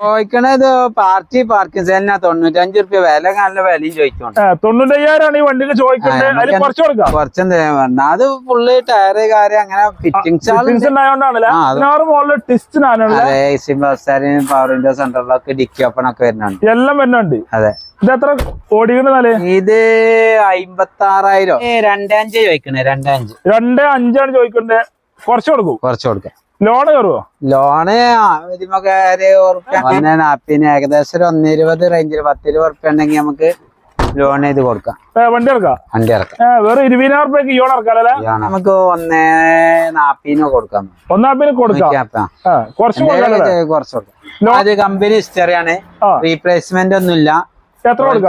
ചോദിക്കണത് party parking സെല്ലിനാ തൊണ്ണൂറ്റഞ്ച് റുപ്യ വില കാണുന്ന വിലയും ചോദിക്കണം തൊണ്ണൂറ്റയ്യായിരമാണ് ഈ വണ്ടിക്ക് ചോദിക്കുന്നത് അതിൽ കുറച്ച് കൊടുക്കാം. കുറച്ചെന്താ പറഞ്ഞ അത് ഫുള്ള് ടയറ് കാര്യം അങ്ങനെ ഫിറ്റിംഗ്സ് പവർ വിൻഡോ സെന്ററിലൊക്കെ ഡിക്കി ഓപ്പൺ ഒക്കെ വരുന്നുണ്ട്. എല്ലാം വരുന്നുണ്ട്. അതെ. ഇത് എത്ര ഇത് അമ്പത്തി ആറായിരം രണ്ടേ അഞ്ച് ചോദിക്കണേ രണ്ടേ അഞ്ച്. രണ്ടേ അഞ്ചാണ് ചോദിക്കണ്ടേ കുറച്ച് കൊടുക്കും. കുറച്ച് കൊടുക്കാം. ലോൺ കയറുമോ ലോണ് ഒന്നേ നാപ്പിന് ഏകദേശം ഒരു ഒന്ന് ഇരുപത് റേഞ്ചിൽ പത്തിരുപത് ഉറുപ്പ്യ ഉണ്ടെങ്കിൽ നമുക്ക് ലോൺ ചെയ്ത് കൊടുക്കാം. വണ്ടി ഇറക്കാം വണ്ടി ഇറക്കാം വെറും ഇരുപതിനായിരം റുപ്യക്ക് ഇയോൺ ഇറക്കാല്ലേ നമുക്ക് ഒന്നേ നാപ്പിനോ കൊടുക്കാം. ഒന്നാപ്പിന് കൊടുക്കാം. കുറച്ച് കൊടുക്കാം അത് കമ്പനി ഹിസ്റ്ററി ആണ്. റീപ്ലേസ്മെന്റ് ഒന്നുമില്ല.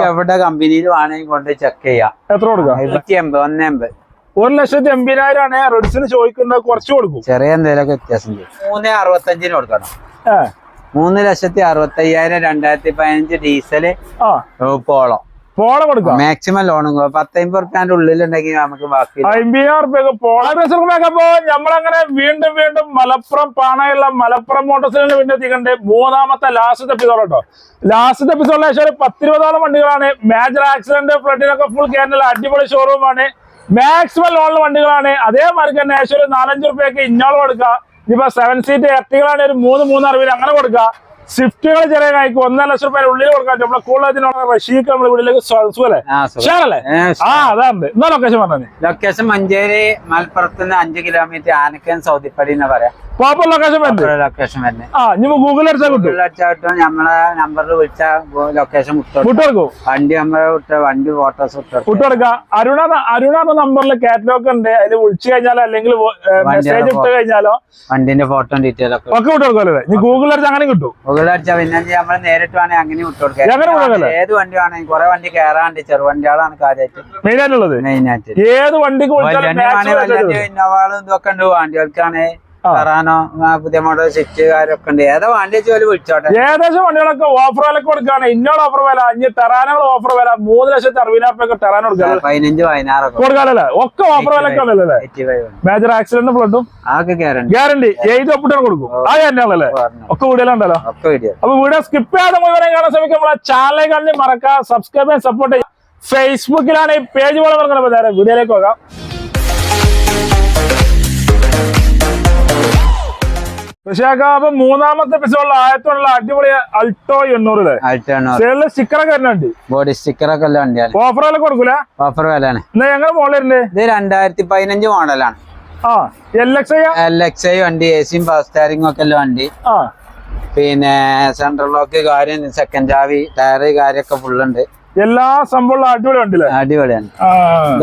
എവിടെ കമ്പനിയിൽ വേണമെങ്കിൽ കൊണ്ട് ചെക്ക് ചെയ്യാം. എത്ര കൊടുക്കാം? എൺപത് ഒന്നേ എൺപത് ഒരു ലക്ഷത്തി എൺപതിനായിരം ആണ് റെഡ്സിന് ചോദിക്കുന്നത്. കുറച്ച് കൊടുക്കും. ചെറിയ എന്തെങ്കിലുമൊക്കെ വ്യത്യാസം മൂന്ന് അറുപത്തഞ്ചിന് കൊടുക്കണം. മൂന്ന് ലക്ഷത്തി അറുപത്തി അയ്യായിരം രണ്ടായിരത്തി പതിനഞ്ച് ഡീസൽ പോളോ. പോളോ കൊടുക്കാം. മാക്സിമം ലോണും പത്തമ്പത് റുപ്യാന്റെ ഉള്ളിലുണ്ടെങ്കിൽ നമുക്ക് ബാക്കി അമ്പതിനായിരം റുപ്യക്ക് പോളപ്പോ നമ്മളങ്ങനെ വീണ്ടും വീണ്ടും മലപ്പുറം പാണയുള്ള മലപ്പുറം മോട്ടോഴ്സിന് പിന്നെ എത്തിക്കണ്ടേ. മൂന്നാമത്തെ ലാസ്റ്റ് എപ്പിസോഡ് കേട്ടോ ലാസ്റ്റത്തെ എപ്പിസോഡിൽ ഏകദേശം ഒരു പത്തിരുപതോളം വണ്ടികളാണ്. മേജർ ആക്സിഡന്റ് ഫ്ലഡിനൊക്കെ ഫുൾ കേരള അടിപൊളി ഷോറൂമാണ് മാക്സിമം ലോണിൽ വണ്ടികളാണ്. അതേമാതിരി തന്നെ ഒരു നാലഞ്ച് റുപ്യക്ക് ഇന്നോളം കൊടുക്കുക. ഇനിയിപ്പോ സെവൻ സീറ്റ് എർട്ടികളാണ് ഒരു മൂന്ന് മൂന്ന് അറുപത് അങ്ങനെ കൊടുക്കുക. സ്വിഫ്റ്റുകൾ ചെറിയ കായ്ക്ക് ഒന്നര ലക്ഷം റുപ്യ ഉള്ളിൽ കൊടുക്കാം നമ്മളെ കൂടുതൽ റഷീക്ക് നമ്മുടെ വീട്ടിലേക്ക് സുഖല്ലേ. ഷാറല്ലേ ആ അതാണ് എന്നാ ലൊക്കേഷൻ പറഞ്ഞേ? ലൊക്കേഷൻ മഞ്ചേരി മലപ്പുറത്ത് നിന്ന് അഞ്ച് കിലോമീറ്റർ ആനക്കൻ സൗദിപ്പടി എന്ന് പറയാം. പ്രോപ്പർ ലൊക്കേഷൻ ലൊക്കേഷൻ വരുന്നത്. ആ ഇനി ഗൂഗിൾ അടിച്ചാൽ കിട്ടും. അടിച്ചാട്ടും നമ്മളെ നമ്പറിൽ വിളിച്ച ലൊക്കേഷൻ വിട്ടു വിട്ടുകൊടുക്കും വണ്ടി നമ്മളെ വിട്ട് വണ്ടി ഫോട്ടോസ് വിട്ടു വിട്ടുകൊടുക്ക അരുണ അരുണ എന്ന നമ്പറിൽ കാറ്റലോഗ് ഉണ്ട്. അതിൽ വിളിച്ചു കഴിഞ്ഞാലോ അല്ലെങ്കിൽ മെസ്സേജ് ഇട്ട് കഴിഞ്ഞാലോ വണ്ടിന്റെ ഫോട്ടോ ഡീറ്റെയിൽ ഒക്കെ ഒക്കെ വിട്ടുകൊടുക്കുമല്ലേ ഇനി ഗൂഗിൾ അടിച്ച് അങ്ങനെ കിട്ടും. ഗൂഗിൾ അടിച്ചാൽ പിന്നെ നമ്മൾ നേരിട്ട് വേണമെങ്കിൽ അങ്ങനെ വിട്ടു എങ്ങനെ വിട്ടു ഏത് വണ്ടി വേണമെങ്കിൽ കുറെ വണ്ടി കയറാണ്ട് ചെറുവണ്ടികളാണ് കാര്യമായിട്ട് മെയിൻ ആയിട്ടുള്ളത്? മെയിൻ ആയിട്ട്. ഏത് വണ്ടിക്ക്. ഇന്നോവാളും ഇതൊക്കെ ഉണ്ട്. വണ്ടികൾക്കാണ് ആ, പുതിയ മോഡൽ സ്വിച്ച് കാര്യമൊക്കെ ഉണ്ട്. ഏതാ വണ്ടി ജോലി വിളിച്ചോട്ടെ? ഏകദേശം വണ്ടികളൊക്കെ ഓഫർ വിലക്ക് കൊടുക്കാണ് ഇന്നോട് ഓഫർ വില. അഞ്ച് ടെറാനുകൾ ഓഫർ വില. മൂന്ന് ലക്ഷത്തി അറുപതിനായിരം രൂപ ടെറാൻ കൊടുക്കാം പതിനഞ്ച് പതിനാറൊക്കെ. കൊടുക്കാനല്ലേ? ഒക്കെ ഓഫർ വിലക്ക് ഉള്ളല്ലേ മേജർ ആക്സിഡന്റ് ഫ്ലഡും ഗ്യാരണ്ടി ഗ്യാരണ്ടി എഴുതി ഒപ്പിട്ടാണ് കൊടുക്കും. ആ തന്നെയാണല്ലേ ഒക്കെ വീഡിയോയിലുണ്ടല്ലോ വീഡിയോ അപ്പൊ വീഡിയോ സ്കിപ്പ് ചെയ്യാതെ മുഴുവൻ കാണാൻ ശ്രമിക്കും നമ്മളെ ചാനൽ കണ്ടി മറക്കാം സബ്സ്ക്രൈബ് ചെയ്യാൻ സപ്പോർട്ട് ചെയ്യാം ഫേസ്ബുക്കിലാണ് ഈ പേജ് പോലെ പറഞ്ഞത് വീഡിയോയിലേക്ക് പോകാം. പക്ഷേ അപ്പൊ മൂന്നാമത്തെ എപ്പിസോഡിൽ ആയത്തോടുള്ള അടിപൊളി അൾട്ടോ എണ്ണൂറിൽ. സേളിൽ സ്റ്റിക്കറൊക്കെ വരുന്നുണ്ട് ബോഡി സ്റ്റിക്കറൊക്കെ ഓഫർ വില കൊടുക്കൂല? ഓഫർ വിലയാണ്. എന്നാ ഞങ്ങൾ മോളിലുണ്ട് ഇത് രണ്ടായിരത്തി പതിനഞ്ച് മോഡലാണ്. ആ L X I L X I വണ്ടി എ സിയും പവർ സ്റ്റാരിംഗ് ഒക്കെ വണ്ടി. പിന്നെ സെൻട്രൽ ലോക്ക് കാര്യം സെക്കൻഡ് ചാവി ടയറ് കാര്യമൊക്കെ ഫുള്ളുണ്ട് എല്ലാ സംഭവം അടിപൊളി അടിപൊളിയാണ്.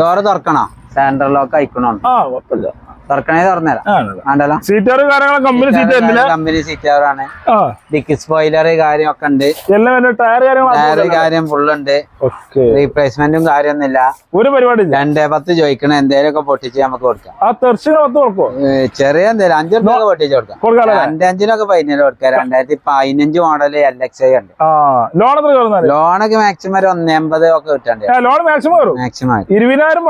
ഡോറ് തുറക്കണോ? സെൻട്രൽ ലോക്ക് അയക്കണോ? ആ കുഴപ്പമില്ല. തുറക്കണേ തുറന്നേരാണ്ടല്ലോ സീറ്റർ കാര്യങ്ങളും കമ്പനി സീറ്റ് കമ്പനി സീറ്റാറാണ് ഡിക്കി സ്പോയിലർ കാര്യമൊക്കെ ഉണ്ട്. എല്ലാം ടയർ കാര്യം ഫുള്ളുണ്ട് റീപ്ലേസ്മെന്റും കാര്യമൊന്നുമില്ല. ഒരു പരിപാടി രണ്ടേ പത്ത് ചോദിക്കണ. എന്തേലൊക്കെ പൊട്ടിച്ച് നമുക്ക് കൊടുക്കാം. ചെറിയ എന്തേലും അഞ്ചു രൂപ പൊട്ടിച്ച് കൊടുക്കാം. രണ്ടേ അഞ്ചിനൊക്കെ പതിനേഴ് കൊടുക്കാം. രണ്ടായിരത്തി പതിനഞ്ച് മോഡൽ എൽ എക്സ് ഐ ഉണ്ട്. ലോണൊക്കെ മാക്സിമം ഒരു ഒന്നേമ്പത് എൺപത് ഒക്കെ കിട്ടണ്ടേ. മാക്സിമം ഇരുപതിനായിരം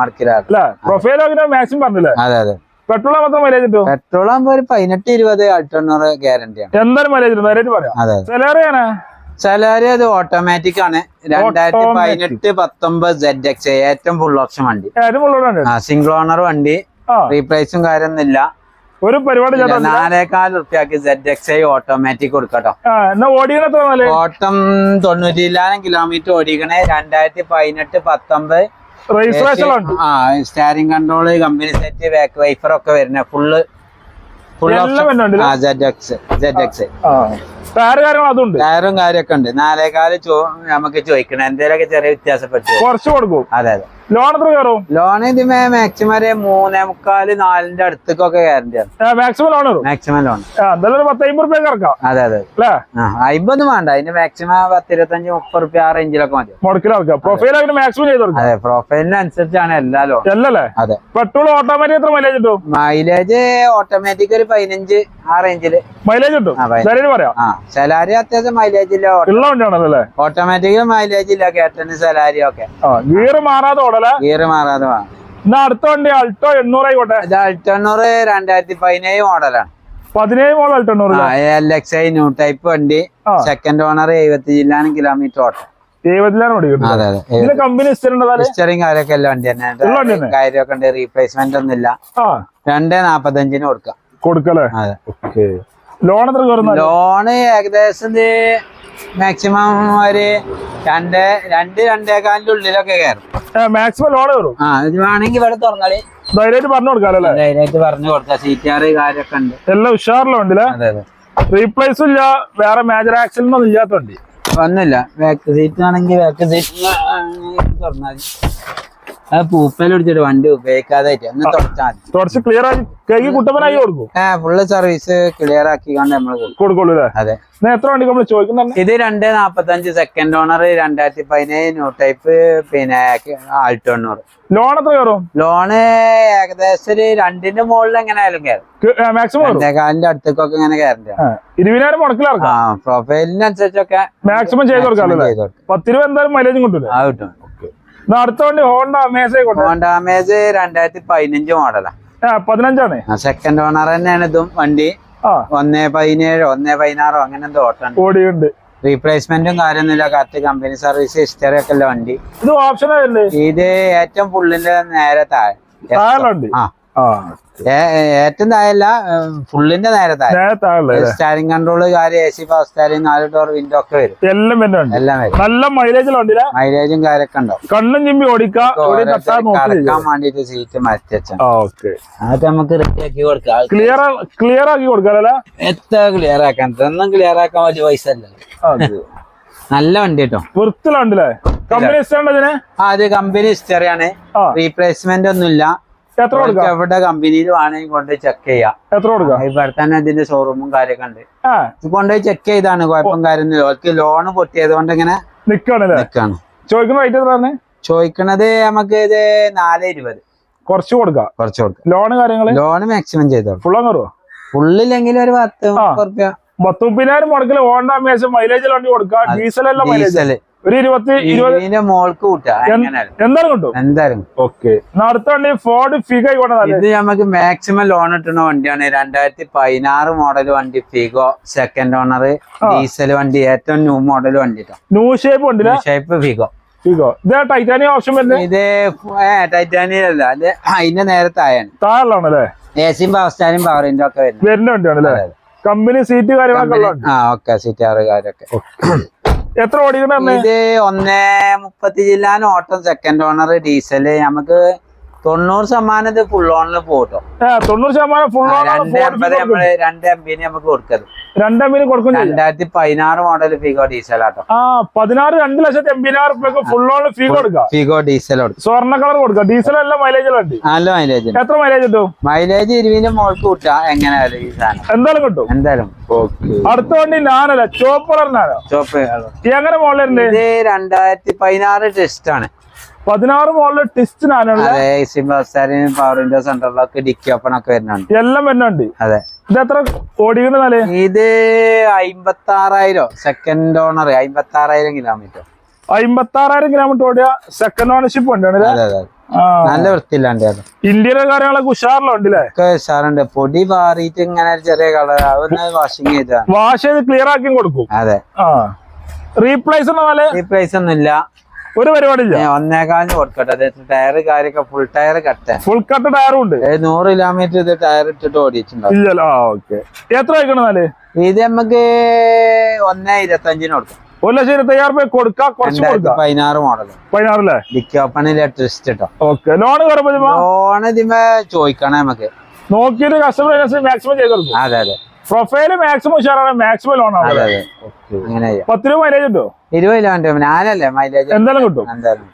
മടക്കിലാക്കും മാക്സിമം പറഞ്ഞില്ലേ? അതെ അതെ. പെട്രോൾ മാത്രം മൈലേജ് കിട്ടും പെട്രോൾ ആകുമ്പോ ഒരു പതിനെട്ട് ഇരുപത് ഗ്യാരണ്ടി ആണ്. എന്തായാലും മൈലേജ് നേരിട്ട് പറയാം. അതെ അതെ. ഓട്ടോമാറ്റിക് ആണ്? രണ്ടായിരത്തി. പതിനെട്ട് പത്തൊമ്പത് സെഡ് എക്സ് ഏറ്റവും ഫുൾ ഓപ്ഷൻ വണ്ടി. സിംഗിൾ ഓണർ വണ്ടി. റീപ്ലേസും കാര്യമൊന്നുമില്ല ഒരു പരിപാടി നാലേകാൽ റുപ്യക്ക് സെഡ് എക്സ് ഐ ഓട്ടോമാറ്റിക് കൊടുക്കട്ടോ ഓട്ടം തൊണ്ണൂറ്റിലായിരം കിലോമീറ്റർ ഓടിക്കണേ. രണ്ടായിരത്തി പതിനെട്ട് പത്തൊമ്പത് ആ steering control company set back wiper ഒക്കെ വരുന്ന ഫുള്ള് ടയറും കാര്യമൊക്കെ ഉണ്ട്. നാലേകാൽ നമുക്ക് ചോദിക്കണം. എന്തേലൊക്കെ ചെറിയ വ്യത്യാസപ്പെട്ടു കുറച്ച് കൊടുക്കും. അതെ അതെ. ലോൺ എത്ര കയറും? ലോൺ ഇതിമേ മാക്സിമം ഒരു മൂന്നേ മുക്കാൽ നാലിന്റെ അടുത്തേക്കൊക്കെ ഗ്യാരണ്ടി ആണ്. മാക്സിമം ലോൺ മാക്സിമം ലോൺ എന്തായാലും പത്ത് അമ്പത് റുപ്യ ഇറക്കാം അതെ അതെ. അമ്പതൊന്നും വേണ്ട. അതിന്റെ മാക്സിമം പത്തിരുപത്തഞ്ച് മുപ്പത് റുപ്യ ആ റേഞ്ചിലൊക്കെ മതി. മുടക്കിൽ ഇറക്കാം പ്രൊഫൈൽ അതിന് മാക്സിമം ചെയ്ത് അതെ പ്രൊഫൈലിനനുസരിച്ചാണ് എല്ലാ ലോൺ അല്ലല്ലേ അതെ. പെട്രോൾ ഓട്ടോമാറ്റിക് എത്ര മൈലേജ് കിട്ടും? മൈലേജ് ഓട്ടോമാറ്റിക് ഒരു പതിനഞ്ച് ആ റേഞ്ചിൽ മൈലേജ് കിട്ടും. പറയാം. സലാരി അത്യാവശ്യം മൈലേജ് ഇല്ല. ഓട്ടോമാറ്റിക് മൈലേജ് ഇല്ല. കേട്ടന് സലാരി ഒക്കെ. ആ ഗിയർ മാറാതെ ഓടല ഗിയർ മാറാതെ വേണം എന്നാ അടുത്ത വണ്ടി അൾട്ടോ എണ്ണൂറ് ആയിക്കോട്ടെ. ഇത് രണ്ടായിരത്തി പതിനേഴ് മോഡലാണ് പതിനേഴ് model എട്ടെണ്ണൂറ് L X I new type വണ്ടി. സെക്കൻഡ് ഓണർ എഴുപത്തി ജില്ലാണ് കിലോമീറ്റർ ഓട്ടം. ഹിസ്റ്ററിയും കാര്യമൊക്കെ എല്ലാം വണ്ടി തന്നെ? കാര്യമൊക്കെ ഉണ്ട് റീപ്ലേസ്മെന്റ് ഒന്നുമില്ല. രണ്ടേ നാപ്പത്തഞ്ചിന് കൊടുക്കാം. കൊടുക്കല്ലേ ലോൺ എത്ര ലോണ് ഏകദേശം മാക്സിമം ഒരു രണ്ട് രണ്ട് രണ്ടേകാലിന്റെ ഉള്ളിലൊക്കെ കയറും. മാക്സിമം ലോൺ കയറും ആ ഇത് വേണമെങ്കിൽ ഇവിടെ ധൈര്യമായിട്ട് പറഞ്ഞു ധൈര്യമായിട്ട് പറഞ്ഞു കൊടുക്കാം കാര്യമൊക്കെ ഉണ്ട്. എല്ലാം ഉഷാറിലും അതെ അതെ. റീപ്ലേസും ഇല്ല വേറെ മേജർ ആക്സിഡന്റ് ഒന്നും ഇല്ലാത്ത വണ്ടി. ഒന്നുമില്ല. ബാക്ക് സീറ്റ് ആണെങ്കിൽ ബാക്ക് സീറ്റ് തുറന്നാൽ അത് പൂപ്പൽ പിടിച്ചിട്ട് വണ്ടി ഉപയോഗിക്കാതെ ഒന്ന് തുടച്ചാൽ തുടച്ച് ക്ലിയർ ആക്കി കൈക്ക് കുട്ടപ്പനായി കൊടുക്കും. ആ ഫുള്ള് സർവീസ് ക്ലിയർ ആക്കിക്കൊണ്ട് നമ്മൾ കൊടുക്കും. കൊടുക്കുള്ളൂ അതെ. എത്ര വണ്ടി നമ്മൾ ചോദിക്കുന്നുണ്ട്? ഇത് രണ്ട് നാപ്പത്തഞ്ച് സെക്കൻഡ് ഓണർ രണ്ടായിരത്തി പതിനേഴ് ന്യൂ ടൈപ്പ് പിന്നെ ആൾട്ടോ എണ്ണൂറ്. ലോൺ എത്ര കയറും? ലോണ് ഏകദേശം ഒരു രണ്ടിന്റെ മുകളിൽ എങ്ങനെയായാലും കയറും. മാക്സിമം കാലിന്റെ അടുത്തേക്കൊക്കെ ഇങ്ങനെ കയറണ്ട ആ, ഇരുപതിനായിരം മുടക്കിലിറക്കാം ആ പ്രൊഫൈലിനനുസരിച്ചൊക്കെ മാക്സിമം ചെയ്ത് കൊടുക്കാം. പത്ത് രൂപ എന്തായാലും മൈലേജും കിട്ടും ആ കിട്ടും. അടുത്ത വണ്ടി ഹോണ്ട അമേസ ഹോണ്ട ഹോണ്ടാമേജ് രണ്ടായിരത്തി പതിനഞ്ച് മോഡലാ പതിനഞ്ചാണ്. സെക്കൻഡ് ഓണർ തന്നെയാണ് ഇതും വണ്ടി. ഒന്നേ പതിനേഴോ ഒന്നേ പതിനാറോ അങ്ങനെ എന്തോ ഓട്ടം ഓടിയുണ്ട് റീപ്ലേസ്മെന്റും കാര്യമൊന്നുമില്ല. കറക്റ്റ് കമ്പനി സർവീസ് ഹിസ്റ്ററി ഒക്കെ ഉള്ള വണ്ടി. ഇത് ഓപ്ഷൻ ആയല്ലേ? ഇത് ഏറ്റവും പുള്ളിന്റെ നേരെ താഴെ. ആ. ഏറ്റവും താഴെയല്ല ഫുള്ളിന്റെ നേരെ സ്റ്റാരിങ് കൺട്രോൾ കാര്യം എ സി പവർ സ്റ്റാരിങ് നാല് ഡോർ വിൻഡോ ഒക്കെ വരും. എല്ലാം വരും എല്ലാം വരും. നല്ല വണ്ടിയില്ല മൈലേജും കാര്യമൊക്കെ ഉണ്ടാവും കണ്ണും ചിമ്മി ഓടിക്കാൻ വേണ്ടിട്ട് സീറ്റ് മാറ്റി വെച്ചാൽ അതൊക്കെ നമുക്ക് റെഡി ആക്കി കൊടുക്കാം. ക്ലിയർ ക്ലിയർ ആക്കി കൊടുക്കാല്ലേ എത്ര ക്ലിയർ ആക്കാൻ? ഒന്നും ക്ലിയർ ആക്കാൻ വലിയ പൈസ നല്ല വണ്ടി കേട്ടോ. വൃത്തിയുള്ള കമ്പനി ഹിസ്റ്ററി ആ അത് കമ്പനി ഹിസ്റ്ററി ആണ്. റീപ്ലേസ്മെന്റ് ഒന്നുമില്ല. എത്ര കൊടുക്കാം? എവിടെ കമ്പനിയിൽ വേണമെങ്കിൽ കൊണ്ടുപോയി ചെക്ക് ചെയ്യാം. എത്ര കൊടുക്കാം? ഇവിടെ തന്നെ ഇതിന്റെ ഷോറൂമും കാര്യമൊക്കെ ഉണ്ട്. ഇത് കൊണ്ടുപോയി ചെക്ക് ചെയ്താണ് കുഴപ്പം കാര്യമൊന്നുമില്ല. അവർക്ക് ലോൺ പൊട്ടിയത് കൊണ്ട് ഇങ്ങനെ നിക്കാണല്ലേ നിൽക്കാണ് ചോദിക്കുന്ന റേറ്റ് എത്ര പറഞ്ഞേ ചോദിക്കണത് നമുക്ക് ഇത് നാല് ഇരുപത്. കുറച്ച് കൊടുക്കാം? കുറച്ച് കൊടുക്കാം. ലോണ് കാര്യങ്ങൾ ലോൺ മാക്സിമം ചെയ്തോളൂ ഫുൾ കയറുമോ ഫുള്ളില്ലെങ്കിൽ ഒരു പത്ത് ആ. മുപ്പത് റുപ്യ. പത്തുമുപ്പതിനായിരം മുടക്കിൽ ഹോണ്ട മേശം മൈലേജിൽ വണ്ടി കൊടുക്കാം. ഡീസൽ എല്ലാം മൈലേജ് ഒരു ഇരുപത്തി ഇരുപത് മോൾക്ക് കൂട്ടാ. എന്തായാലും കിട്ടും എന്തായാലും. ഓക്കെ. അടുത്ത വണ്ടി ഫോർഡ് ഫിഗോ ഇത് നമുക്ക് മാക്സിമം ലോൺ കിട്ടുന്ന വണ്ടിയാണ്. രണ്ടായിരത്തി പതിനാറ് മോഡൽ വണ്ടി ഫിഗോ സെക്കൻഡ് ഓണർ ഡീസൽ വണ്ടി ഏറ്റവും ന്യൂ മോഡൽ വണ്ടി new shape new shape Figo Figo ഇത് ടൈറ്റാനിയം ഓപ്ഷൻ വരുന്നത് ഇത് ടൈറ്റാനിയ അല്ല. അത് അതിന്റെ നേരത്തായാണ് താഴെയാണല്ലേ എ സിയും പവർ സ്റ്റാരും പവറിന്റെ ഒക്കെ വരുന്നുണ്ട്. കമ്പനി സീറ്റ് കാര്യങ്ങളൊക്കെ ആ ഓക്കെ സീറ്റാറ് കാര്യമൊക്കെ എത്ര ഓടിക്കണേ ഇത് ഒന്നേ മുപ്പത്തി ജില്ലാൻ ഓട്ടം സെക്കൻഡ് ഓണർ ഡീസൽ. നമുക്ക് തൊണ്ണൂറ് ശതമാനം ഇത് ഫുൾ ഓണിൽ പോട്ടോ. തൊണ്ണൂറ് ശതമാനം ഫുൾ രണ്ട് എൺപത് നമ്മൾ രണ്ട് എംബിന് നമുക്ക് കൊടുക്കരുത്. രണ്ട് എംബിന് കൊടുക്കും രണ്ടായിരത്തി പതിനാറ് മോഡൽ ഫിഗോ ഡീസൽ ആട്ടോ. ആ പതിനാറ് രണ്ട് ലക്ഷത്തി എൺപതിനായിരം റുപ്യക്ക് ഫുൾ ഓൺ ഫീ കൊടുക്കാം ഫിഗോ ഡീസൽ കൊടുക്കും സ്വർണ കളർ കൊടുക്കാം. ഡീസൽ അല്ല മൈലേജ് നല്ല മൈലേജ് എത്ര മൈലേജ് കിട്ടും? മൈലേജ് ഇരുവിന്റെ മോൾക്ക് കിട്ടാ. എങ്ങനെയായാലും ഈ സാധനം? എന്തായാലും കിട്ടും. എന്തായാലും. അടുത്ത വണ്ടി ഞാനല്ല ചോപ്പ് കളർ ഞാനോ ചോപ്പ് എങ്ങനെ മോളിലുണ്ട് രണ്ടായിരത്തി പതിനാറ് ടെസ്റ്റ് ആണ്. പതിനാറ് മോളിൽ ടിസ്റ്റ് ഞാനാണ് അതെ സിംബാസ്റ്റാരിനും പവർ വിൻഡോ സെന്ററിലൊക്കെ ഡിക്കി ഓപ്പൺ ഒക്കെ വരുന്നുണ്ട്. എല്ലാം വരുന്നുണ്ട്. അതെ. ഇത് എത്ര ഓടിക്കണെന്നാൽ ഇത് അമ്പത്തി ആറായിരം സെക്കൻഡ് ഓണർ അമ്പത്തി ആറായിരം കിലോമീറ്റർ അമ്പത്തി ആറായിരം കിലോമീറ്റർ ഓടിയ സെക്കൻഡ് ഓണർഷിപ്പ് ഉണ്ട് നല്ല വൃത്തിയില്ലാണ്ട് അത് ഇന്ത്യയിലെ കാര്യങ്ങളൊക്കെ ഉഷാറിലുണ്ട് ഉഷാറുണ്ട്. പൊടി മാറിയിട്ട് ഇങ്ങനെ ചെറിയ കളർ അതൊന്ന് വാഷിംഗ് ചെയ്ത. വാഷ് ചെയ്ത് ക്ലിയർ ആക്കി കൊടുക്കും. അതെ. റീപ്ലേസ് റീപ്ലേസ് എന്നാൽ ഒരു പരിപാടി ഒന്നേകാലിന് കൊടുക്കട്ടെ. ടയർ കാര്യൊക്കെ ഫുൾ ടയർ കട്ട. ഫുൾ കട്ട് ടയറും ഉണ്ട് നൂറ് കിലോമീറ്റർ ഇത് ടയർ ഇട്ടിട്ട് ഓടിയിട്ടുണ്ടാവും. ഇല്ലല്ലോ ആ ഓക്കെ. എത്ര ഇത് നമുക്ക് ഒന്നേ ഇരുപത്തഞ്ചിന് കൊടുക്കാം. ഒരു ലക്ഷം ഇരുപത്തയ്യായിരം രൂപ കൊടുക്കാം കുറച്ച് കൊടുക്കാം. പതിനാറ് മോഡൽ പതിനാറല്ലേ ഡിക്കി ഓപ്പൺ ഇലക്ട്രിസിറ്റി കേട്ടോ ഓക്കെ. ലോൺ ലോൺ ഇതിമേ ചോദിക്കണം നമുക്ക് നോക്കിയിട്ട് കസ്റ്റമർ മാക്സിമം ചെയ്ത് കൊടുക്കും. അതെ അതെ. പ്രൊഫൈൽ മാക്സിമം ഉഷാറാണ് മാക്സിമം ലോൺ ആണ്. അങ്ങനെ പത്ത് രൂപ മൈലേജ് ഉണ്ടോ ഇരുപത് കിലോമീറ്റർ ഞാനല്ലേ മൈലേജ് എന്തായാലും കിട്ടും. എന്തായാലും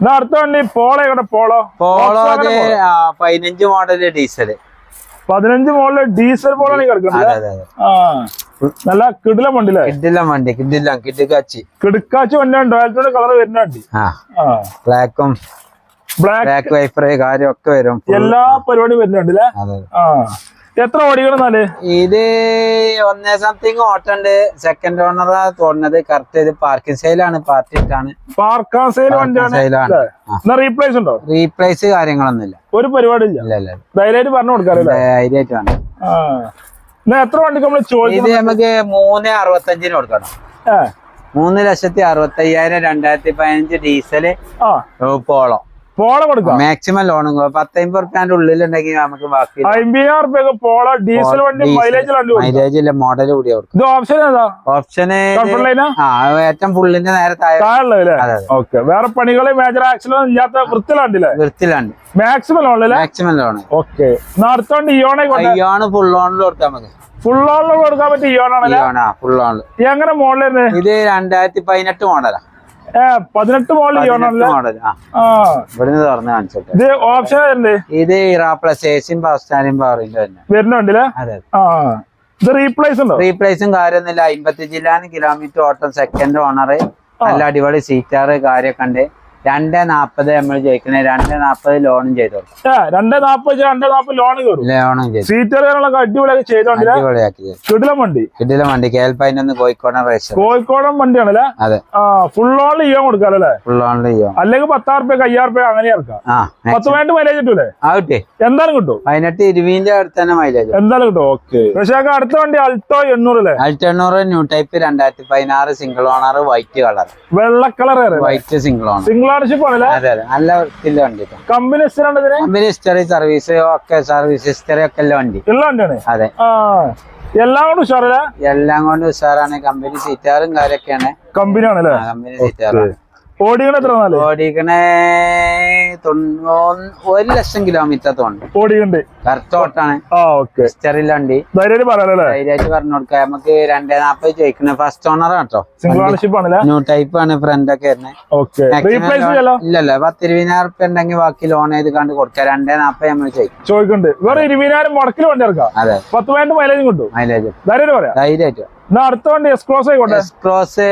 എന്നാ അടുത്ത വണ്ടി പോളോ ഇവിടെ പോളോ പോളോ പതിനഞ്ച് മോഡൽ ഡീസൽ പതിനഞ്ച് മോഡൽ ഡീസൽ പോളാണ് കിടക്കുന്നത് നല്ല കിടില വണ്ടി കിടില വണ്ടി കിഡില്ല കിടുക്കാച്ചി കിടുക്കാച്ചി വണ്ടിയാണ് ഡോയൽറ്റോടെ കളർ വരുന്ന വണ്ടി. ആ. ആ. ബ്ലാക്കും ബ്ലാക്ക് വൈഫർ കാര്യം ഒക്കെ വരും. എല്ലാ പരിപാടിയും വരുന്നുണ്ട് അല്ലേ? അതെ. ആ. എത്ര ഓടിക്കണെന്നാൽ ഇത് ഒന്നേ സംതിങ് ഓട്ടുണ്ട്. സെക്കൻഡ് ഓണറാ തോന്നുന്നത് കറക്റ്റ് ഇത് പാർക്കിംഗ് സെയിലാണ് പാർട്ടി ഇട്ടാണ്. പാർക്കാൻ സെയിൽ വണ്ടിയാണ്? റീപ്ലേസ് ഉണ്ടോ? റീപ്ലേസ് കാര്യങ്ങളൊന്നും ഇല്ല. ഒരു പരിപാടി ഇല്ല. ധൈര്യമായിട്ട് പറഞ്ഞു കൊടുക്കാറില്ല ധൈര്യമായിട്ട് വേണം. എത്ര വണ്ടി നമ്മൾ ഇത് നമുക്ക് മൂന്ന് അറുപത്തഞ്ചിന് കൊടുക്കണം. മൂന്ന് ലക്ഷത്തി അറുപത്തി അയ്യായിരം രണ്ടായിരത്തി പതിനഞ്ച് ഡീസൽ പോളോ. പോള കൊടുക്കാം. മാക്സിമം ലോണും പത്തമ്പത് റുപ്യാന്റെ ഉള്ളിലുണ്ടെങ്കിൽ നമുക്ക് ബാക്കി അമ്പതിനായിരം റുപ്യ പോള ഡീസൽ വണ്ടി മൈലേജ് മൈലേജ് ഇല്ല മോഡൽ കൂടി ഇത് ഓപ്ഷൻ ഏതാ? ഓപ്ഷന് ആ? ഏറ്റവും ഫുള്ളിന്റെ നേരത്തെ. ഓക്കെ വേറെ പണികളും മേജർ ആക്സിഡന്റ് ഇല്ലാത്ത വൃത്തിലാണ്ടില്ലേ വൃത്തിലാണ്ട് maximum loan maximum loan okay നടത്തോണ്ട് ഇയോണെ അയ്യോണ് ഫുൾ ലോണിൽ കൊടുക്കാം നമുക്ക് ഫുൾ ലോണിൽ കൊടുക്കാൻ പറ്റിയ ഇയോണാണല്ലേ ഇയോണാ ഫുൾ ലോണിൽ എങ്ങനെ മോഡലായിരുന്നു ഇത് രണ്ടായിരത്തി പതിനെട്ട് മോഡലാ ഏ പതിനെട്ട് മോഡൽ ഇയോണാണല്ലേ മോഡൽ ആ. ആ. ഇവിടുന്ന് തുറന്ന് കാണിച്ചോട്ടെ. ഇത് ഓപ്ഷൻ ഇത് ഇറാ പ്ലസ് ഏസിയും പവർ സ്റ്റാൻഡിയും പവറിന്റെ തന്നെ. വരുന്ന അതെ ആ. ഇത് റീപ്ലേസ് ഉണ്ടോ? റീപ്ലേസും കാര്യമൊന്നുമില്ല. അമ്പത്തി ജില്ലാന് കിലോമീറ്റർ ഓട്ടം സെക്കൻഡ് ഓണർ നല്ല അടിപൊളി സീറ്റാറ് കാര്യമൊക്കെ ഉണ്ട്. രണ്ട് നാപ്പത് നമ്മൾ ചോദിക്കുന്നത് രണ്ട് നാപ്പത് ലോണും ചെയ്തു രണ്ട് നാപ്പത് രണ്ട് നാപ്പത് ലോൺ കയറും. ലോണും ചെയ്തു സീറ്റർ അടിപൊളിയൊക്കെ ചെയ്തോണ്ടില്ല? അടിപൊളിയാക്കി ചെയ്തു. കിടിലം വണ്ടി. കിടിലം വണ്ടി കേൽപ്പതിനൊന്ന് കോഴിക്കോടൻ റേഷൻ. കോഴിക്കോടൻ വണ്ടിയാണല്ലേ അതെ. ഫുൾ ഓണിൽ ഇയോ കൊടുക്കാല്ലേ ഫുൾ ഓണിൽ ചെയ്യോ അല്ലെങ്കിൽ പത്താറ് റുപ്യ അയ്യാറ് റുപ്യ അങ്ങനെ ഇറക്കാം. പത്ത് പതിനെട്ട് മൈലേജ് കിട്ടൂലേ? ആ കിട്ടി. എന്തായാലും കിട്ടും? പതിനെട്ട് ഇരുപതിന്റെ അടുത്ത് തന്നെ മൈലേജ് എന്തായാലും കിട്ടും? ഓക്കെ. പക്ഷേ അടുത്ത വണ്ടി അൾട്ടോ എണ്ണൂറ് അല്ലേ? അൾട്ടണ്ണൂറ് ന്യൂ ടൈപ്പ് രണ്ടായിരത്തി പതിനാറ് സിംഗിൾ ഓണർ വൈറ്റ് കളർ വെള്ള colour white single owner single ownership ആണല്ലേ? അതെ അതെ. നല്ല വൃത്തിയുള്ള വണ്ടി കമ്പനി കമ്പനി ഹിസ്റ്ററി സർവീസ് ഒക്കെ സർവീസ് ഹിസ്റ്ററി ഒക്കെ ഉള്ള വണ്ടി. ഉള്ള വണ്ടിയാണ്? അതെ. എല്ലാം കൊണ്ട് ഉഷാറല്ലേ? എല്ലാം കൊണ്ട് ഉഷാറാണ്. കമ്പനി സീറ്റാറും കാര്യൊക്കെയാണ്. കമ്പനി ആണല്ലേ? കമ്പനി സീറ്റാറാണ് ഓടിക്കണ എത്ര നാല് ഓടിക്കണേ തൊണ്ണൂ- ഒരു ലക്ഷം കിലോമീറ്റർ തോന്നുന്നു. ഓടിക്കണ്ട്. കറക്റ്റ് ഓട്ടാണ്. ആ ധൈര്യമായിട്ട് ധൈര്യമായിട്ട് പറഞ്ഞു കൊടുക്കാം. നമുക്ക് രണ്ടേ നാപ്പത് ചോദിക്കണേ. ഫസ്റ്റ് ഓണർ കേട്ടോ. സിംഗിൾ ഓണർഷിപ്പ് ആണല്ലേ? ന്യൂ ടൈപ്പ് ആണ് ഫ്രണ്ട് ഒക്കെ ഇല്ലല്ല? പത്തിരുപതിനായിരം ഉറുപ്പ ഉണ്ടെങ്കിൽ ബാക്കി ലോൺ ചെയ്ത് കണ്ട് കൊടുക്കാം. രണ്ടേ നാപ്പത് നമ്മൾ ചോദിക്കും. ചോദിക്കുന്നുണ്ട് വേറെ ഇരുപതിനായിരം മുടക്കിൽ വണ്ടി ഇറക്കാം. അതെ. പത്ത് പതിനെട്ട് മൈലേജ് കിട്ടും. മൈലേജ് ധൈര്യം പറയാം. ധൈര്യമായിട്ട്. അടുത്ത വണ്ടി എക്സ്ക്രോസ് ആയിക്കോട്ടെ. എക്സ്പ്രോസ്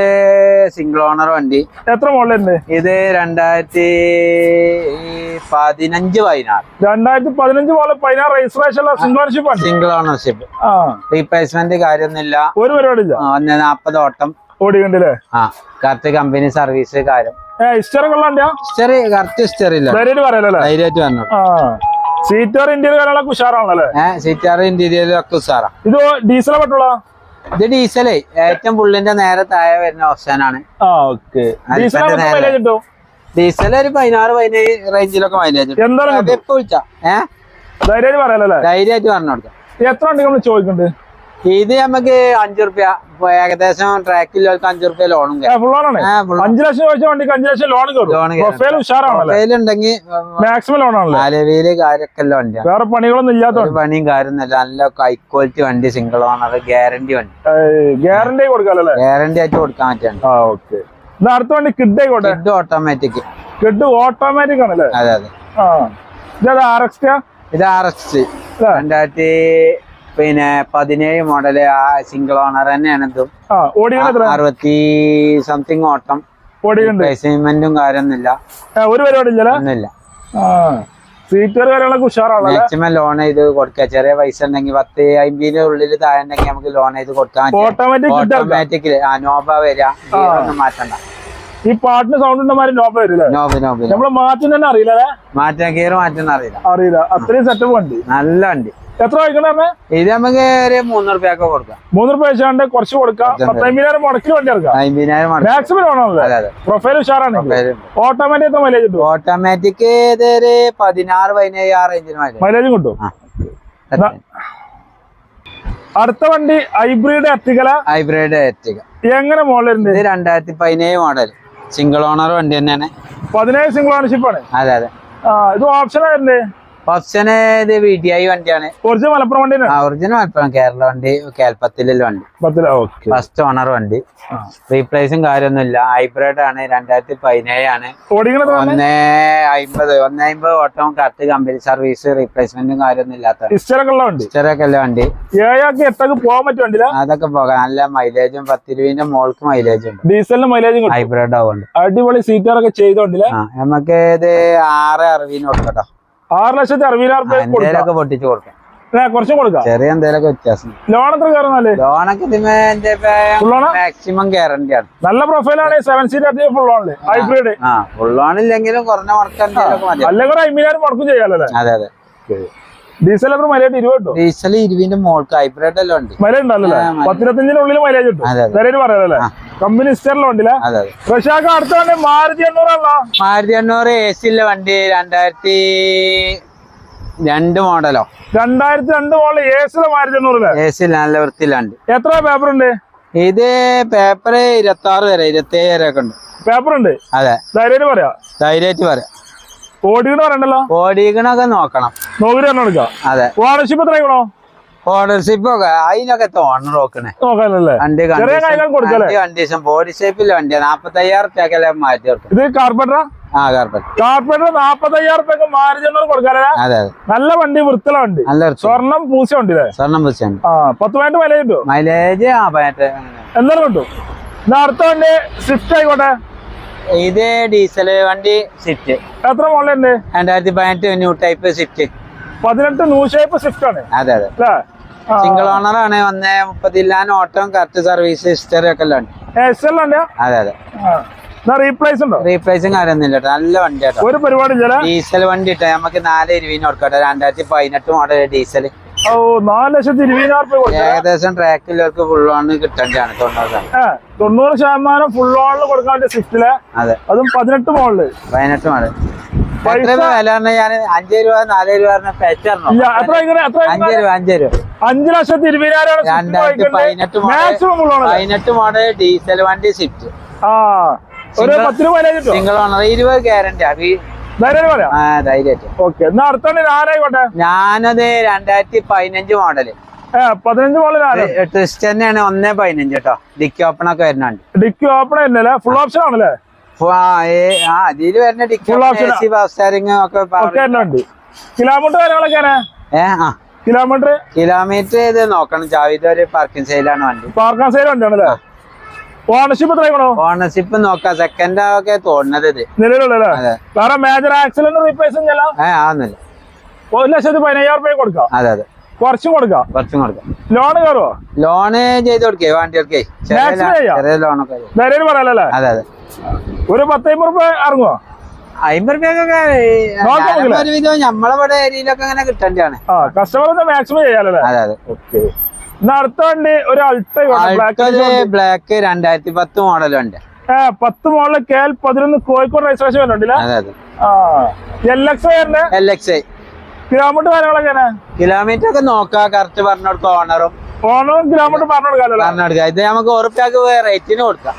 സിംഗിൾ ഓണർ വണ്ടി. എത്ര മോഡലുണ്ട് ഇത് രണ്ടായിരത്തി പതിനഞ്ച് പതിനാറ്. രണ്ടായിരത്തി പതിനഞ്ച് പോലെ പതിനാറ് registration single ownership single ownership replacement കാര്യമൊന്നുമില്ല. ഒരു പരിപാടി ഇല്ല നാപ്പത് ഓട്ടം. ഓടിക്കണ്ടല്ലേ? ആ കറക്റ്റ് കമ്പനി സർവീസ് കാര്യം. കറക്റ്റ് ധൈര്യമായിട്ട് പറഞ്ഞു സീറ്റർ ഇന്ത്യയിൽ കാര്യങ്ങളൊക്കെ ഉഷാറാണല്ലേ സീറ്റാർ ഇന്റീരിയർ ഒക്കെ ഉസാറാ ഇത് ഡീസൽ പെട്ടുള്ള ഇത് ഡീസലേ ഏറ്റവും പുള്ളിന്റെ നേരെ താഴെ വരുന്ന ഓപ്ഷനാണ് ഡീസൽ ഒരു പതിനാറ് പതിനേഴ് റേഞ്ചിലൊക്കെ മൈലേജ് എന്താ വിളിച്ചാ. ഏഹ് ധൈര്യം പറയാലല്ലേ ധൈര്യമായിട്ട് പറഞ്ഞു കൊടുക്കാം. എത്ര ഉണ്ട് നമ്മൾ ചോദിക്കുന്നുണ്ട് ഇത് നമുക്ക് അഞ്ചു റുപ്യ ഏകദേശം ട്രാക്കിലേക്ക് അഞ്ചു റുപ്യ ലോണും അഞ്ചു ലക്ഷം ചോദിച്ച വണ്ടിക്ക് അഞ്ചു ലക്ഷം ലോൺ നാലുവീൽ കാര്യൊക്കെ വേറെ പണികളൊന്നും ഇല്ലാത്ത പണിയും കാര്യമൊന്നുമില്ല. നല്ല ഹൈ ക്വാളിറ്റി വണ്ടി സിംഗിൾ ഓണർ ഗ്യാരണ്ടി വണ്ടി. ഗ്യാരണ്ടി കൊടുക്കാല്ലേ ഗ്യാരണ്ടി ആയിട്ട് കൊടുക്കാൻ എന്നാ അടുത്ത വണ്ടി കിഡ് ആയിക്കോട്ടെ? ഇത് ഓട്ടോമാറ്റിക് കിഡ് ഓട്ടോമാറ്റിക് ആണല്ലേ? അതെ അതെ. ഇത് ആർ എക്സ് ഇത് ആർ എക്സ് രണ്ടായിരത്തി പിന്നെ പതിനേഴ് മോഡൽ ആ സിംഗിൾ ഓണർ തന്നെയാണ് ഇതും. അറുപത്തി സംതിങ് ഓട്ടം. പേയ്മെന്റും കാര്യമൊന്നുമില്ല. ഒരു പരിപാടിയില്ല സീറ്റർ കാര്യങ്ങളൊക്കെ മാക്സിമം ലോൺ ചെയ്ത് കൊടുക്കുക. ചെറിയ പൈസ ഉണ്ടെങ്കിൽ പത്ത് അമ്പതിന്റെ ഉള്ളിൽ താഴെ ഉണ്ടെങ്കിൽ നമുക്ക് ലോൺ ചെയ്ത് കൊടുക്കാൻ ഓട്ടോമാറ്റിക് കിഡ് ഓട്ടോമാറ്റിക് ആ നോബ വരിക. ഒന്നും മാറ്റണ്ട. ഈ പാട്ടിന് സൗണ്ട് ഉണ്ടമാരി നോപ്പ വരില്ലേ? നോബ് നോബ് നമ്മൾ മാറ്റും തന്നെ അറിയില്ലേ മാറ്റാൻ ഗിയർ മാറ്റുന്ന അറിയില്ല. അറിയില്ല. അത്രയും സെറ്റപ്പ് വണ്ടി നല്ല വണ്ടി. എത്ര വായിക്കണേ ഇത് നമുക്ക് ഒരു മൂന്ന് റുപ്യൊക്കെ കൊടുക്കാം. മൂന്ന് റുപ്യ വെച്ചാണ്ട് കുറച്ച് കൊടുക്കാം. പത്തമ്പതിനായിരം മുടക്കിൽ വണ്ടി ഇറക്കാം മാക്സിമം അതെ പ്രൊഫൈൽ ഉഷാറാണ് ഓട്ടോമാറ്റിക് മൈലേജ് കിട്ടും? ഓട്ടോമാറ്റിക് ഇതൊരു പതിനാറ് പതിനേഴ് ആ റേഞ്ചിന് മൈലേജും കിട്ടും. അടുത്ത വണ്ടി ഹൈബ്രിഡ് എത്തിക്കല. ഹൈബ്രിഡ് എത്തിക എങ്ങനെ മോഡൽ ഇത് രണ്ടായിരത്തി പതിനേഴ് മോഡൽ സിംഗിൾ ഓണർ വണ്ടി തന്നെയാണ്. പതിനേഴ് സിംഗിൾ ഓണർഷിപ്പ് ആണ്. അതെ അതെ. ഇത് ഓപ്ഷൻ ആയിരുന്നേ ഓപ്ഷന് ഇത് വി ടി ഐ വണ്ടിയാണ്. ഒറിജിനൽ മലപ്പുറം വണ്ടി ഒറിജിനൽ മലപ്പുറം കേരള വണ്ടി കേൽപ്പത്തിലെ വണ്ടി. ഫസ്റ്റ് ഓണർ വണ്ടി. റീപ്ലേസും കാര്യമൊന്നുമില്ല. ഹൈബ്രിഡ് ആണ് രണ്ടായിരത്തി പതിനേഴാണ് ഒന്നേ അമ്പത് ഒന്ന് അമ്പത് ഓട്ടം കറക്റ്റ് കമ്പനി സർവീസ് റീപ്ലേസ്മെന്റും കാര്യമൊന്നും ഇല്ലാത്ത ഉള്ള വണ്ടി? പോകാൻ പറ്റും അതൊക്കെ പോകാം. നല്ല മൈലേജും പത്തിരുപതിന്റെ മോൾക്ക് മൈലേജും ഡീസലിന് മൈലേജും ഹൈബ്രിഡ് ആവുന്നുണ്ട്. അടിപൊളി സീറ്ററൊക്കെ ചെയ്തോണ്ടില്ല നമുക്ക് ഇത് ആറ് അറിവിന് കൊടുക്കട്ടോ ആറ് ലക്ഷത്തി അറുപതിനായിരം രൂപ പൊട്ടിച്ച് കൊടുക്കാം. കുറച്ചും കൊടുക്കാം. ചെറിയ എന്തേലൊക്കെ വ്യത്യാസം. ലോൺ എത്ര കയറുന്നാൽ? ലോണൊക്കെ? മാക്സിമം ഗ്യാരണ്ടി ആണ്. നല്ല പ്രൊഫൈലാണ് സെവൻ സീറ്റ് ഫുൾ ഓണിൽ ഹൈബ്രിഡ് ഫുൾ ലോൺ ഇല്ലെങ്കിലും കുറഞ്ഞ മുടക്കം അല്ലെങ്കിൽ അമ്പതിനായിരം മുടക്കും ചെയ്യാലോ അതെ അതെ. ഡീസൽ എത്ര മൈലേജ് ഇരുപത് കിട്ടും? ഡീസൽ ഇരുവിന്റെ മോൾക്ക് ഹൈബ്രിഡ് എല്ലാം ഉണ്ട്. മൈലേജ് ഉണ്ടല്ലോ ഉള്ളിൽ മൈലേജ് കിട്ടും. പറയാലല്ലേ ആ. കമ്പനി സ്റ്ററിലും ഉണ്ടല്ലേ അതെ അതെ. റഷാക്ക് അടുത്ത വണ്ടി മാരുതി എണ്ണൂറ് എ സി ഇല്ല വണ്ടി രണ്ടായിരത്തി രണ്ട് മോഡലോ. രണ്ടായിരത്തി രണ്ട് മോഡൽ എ സി മാരുതി എണ്ണൂറ് എ സി നല്ല വൃത്തിയിലുണ്ട്. എത്ര പേപ്പർ ഉണ്ട്? ഇത് പേപ്പർ ഇരുപത്തി ആറ് വരെ ഇരുപത്തി ഏഴ് വരെ ഒക്കെ ഉണ്ട്. പേപ്പർ ഉണ്ട്? അതെ. ധൈര്യമായിട്ട് പറയാ. ധൈര്യമായിട്ട് പറയാം. ഓടിക്കണ പറയണ്ടല്ലോ ഓടിക്കണൊക്കെ നോക്കണം. നോക്കി എടുക്കാം. അതെ. ഓണർഷിപ്പ് എത്ര ആയിക്കണോ ഓണർഷിപ്പ് ഒക്കെ അതിനൊക്കെ തോന്നണം നോക്കണേ. നോക്കാനല്ലേ? വണ്ടി? കണ്ടീഷൻ ബോഡി ഷേപ്പിൽ വണ്ടിയാ റുപ്യക്കല്ലേ മാറ്റി കൊടുക്കും ഇത് കാർപ്പറ്ററാ ആ കാർപ്പറ്റ് കാർപ്പറ്റർ നാപ്പത്തയ്യായിരം റുപ്യക്ക് കൊടുക്കാല്ലേ അതെ നല്ല വണ്ടി വൃത്തിയുള്ള വണ്ടി. നല്ല. സ്വർണം പൂച്ച വണ്ടിയില്ലേ സ്വർണം വെച്ചുണ്ട് ആ പത്ത് പതിനെട്ട് മൈലേജ് കിട്ടും മൈലേജ് ആ പതിനെട്ട്. എന്തായാലും കിട്ടും? അടുത്ത വണ്ടി സ്വിഫ്റ്റ് ആയിക്കോട്ടെ. ഇത് ഡീസൽ വണ്ടി സ്വിഫ്റ്റ്. എത്ര മോഡലുണ്ട്? രണ്ടായിരത്തി പതിനെട്ട് ന്യൂ ടൈപ്പ് സ്വിഫ്റ്റ്. പതിനെട്ട് ന്യൂ ടൈപ്പ് സ്വിഫ്റ്റ് ആണ്. അതെ അതെ. സിംഗിൾ ഓണർ ആണ് വന്ന് മുപ്പത്തില്ലാൻ ഓട്ടം കറക്റ്റ് സർവീസ് ഹിസ്റ്ററി ഒക്കെ എല്ലാം ഉണ്ട്? അതെ അതെ. റീപ്ലേസ് കാര്യമൊന്നുമില്ല നല്ല വണ്ടിയാട്ടോ ഒരു പരിപാടി ഡീസൽ വണ്ടി ഇട്ടോ നമുക്ക് നാല് ഇരുപതിന് കൊടുക്കട്ടെ രണ്ടായിരത്തി പതിനെട്ട് മോഡൽ ഡീസൽ. ഓ നാല് ലക്ഷത്തി ഇരുപതിനായിരം രൂപ കൊടുക്കാം ഏകദേശം ട്രാക്കിലൊക്കെ ഫുൾ ഓൺ കിട്ടേണ്ടതാണ് തൊണ്ണൂറ് ശതമാനം തൊണ്ണൂറ് ശതമാനം ഫുൾ ഓണിൽ കൊടുക്കാൻ പറ്റിയ സ്വിഫ്റ്റിൽ അതെ. അതും പതിനെട്ട് മോളിൽ. പതിനെട്ട് മോൾ. അഞ്ച് ലക്ഷത്തി ഇരുപതിനായിരം പതിനെട്ട് മോഡൽ ഡീസൽ വണ്ടി സ്വിഫ്റ്റ് ആ ഒരു Single- പത്ത് രൂപ വില കിട്ടും സിംഗിൾ ഓണർ ഇരുപത് ഗ്യാരണ്ടി അത് ഓക്കെ എന്നാ അടുത്തോണ്ട് ആരായിക്കോട്ടെ? ഞാനത് രണ്ടായിരത്തി പതിനഞ്ച് മോഡൽ പതിനഞ്ച് മോഡൽ ട്വിസ്റ്റ് തന്നെയാണ് ഒന്നേ പതിനഞ്ച് കേട്ടോ. ഡിക്കി ഓപ്പൺ ഒക്കെ വരുന്നുണ്ട്. ഡിക്കി ഓപ്പൺ തന്നെയല്ലേ ഫുൾ ഓപ്ഷൻ ആണല്ലേ? അതിൽ വരുന്ന ഡിക്കി ഒക്കെ കിലോമീറ്റർ കാര്യങ്ങളൊക്കെ ഏ ആ. കിലോമീറ്റർ കിലോമീറ്റർ ഇത് നോക്കണം. ജാവിദ് ഒരു പാർക്കിംഗ് സൈഡിലാണ് വണ്ടി. പാർക്കിംഗ് സൈഡ് വണ്ടിയാണല്ലേ? ഓണർഷിപ്പ് എത്രയാണോ ഓണർഷിപ്പ് നോക്കാം. സെക്കൻഡ് ഒക്കെ തോന്നുന്നത് ഇത്. വേറെ മേജർ ആക്സിഡന്റ് റീപ്ലേസ് ആന്നില്ല ഒരു ലക്ഷത്തി പതിനയ്യായിരം രൂപ കൊടുക്കാം. അതെ അതെ. കുറച്ചും കൊടുക്കാം. കുറച്ചും കൊടുക്കാം. ലോൺ കയറുമോ ലോണ് ചെയ്ത് കൊടുക്കേ വണ്ടികൾക്കേ. ചെറിയ ലോണൊക്കെ പറയാലോ പറയാലല്ലേ അതെ അതെ. ഒരു പത്തമ്പത് രൂപ ഇറങ്ങുമോ അമ്പത്? ഒരുവിധം ഏരിയയിലൊക്കെ അങ്ങനെ കിട്ടേണ്ടതാണ്. കസ്റ്റമർ മാക്സിമം ചെയ്യാലല്ലേ? അതെ അതെ. ഓക്കെ എന്നാ അടുത്ത വണ്ടി ഒരു അൾട്ട ബ്ലാക്ക് രണ്ടായിരത്തി പത്ത് മോഡലുണ്ട്. പത്ത് മോഡൽ കെ എൽ പതിനൊന്ന് കോഴിക്കോട് രജിസ്ട്രേഷൻ വരുന്നുണ്ടല്ലേ? അതെ അതെ. ആ എൽ എക്സ് വരുന്നത് എൽ എക്സ് ഐ കിലോമീറ്റർ കാര്യങ്ങളൊക്കെ കിലോമീറ്റർ ഒക്കെ നോക്കാം കറക്റ്റ് പറഞ്ഞു കൊടുക്കാം ഓണറും ഓണറും കിലോമീറ്റർ പറഞ്ഞു കൊടുക്കാമല്ലോ പറഞ്ഞു കൊടുക്കാം ഇത് നമുക്ക് ഉറുപ്പ്യാക്ക് റേറ്റിന് കൊടുക്കാം.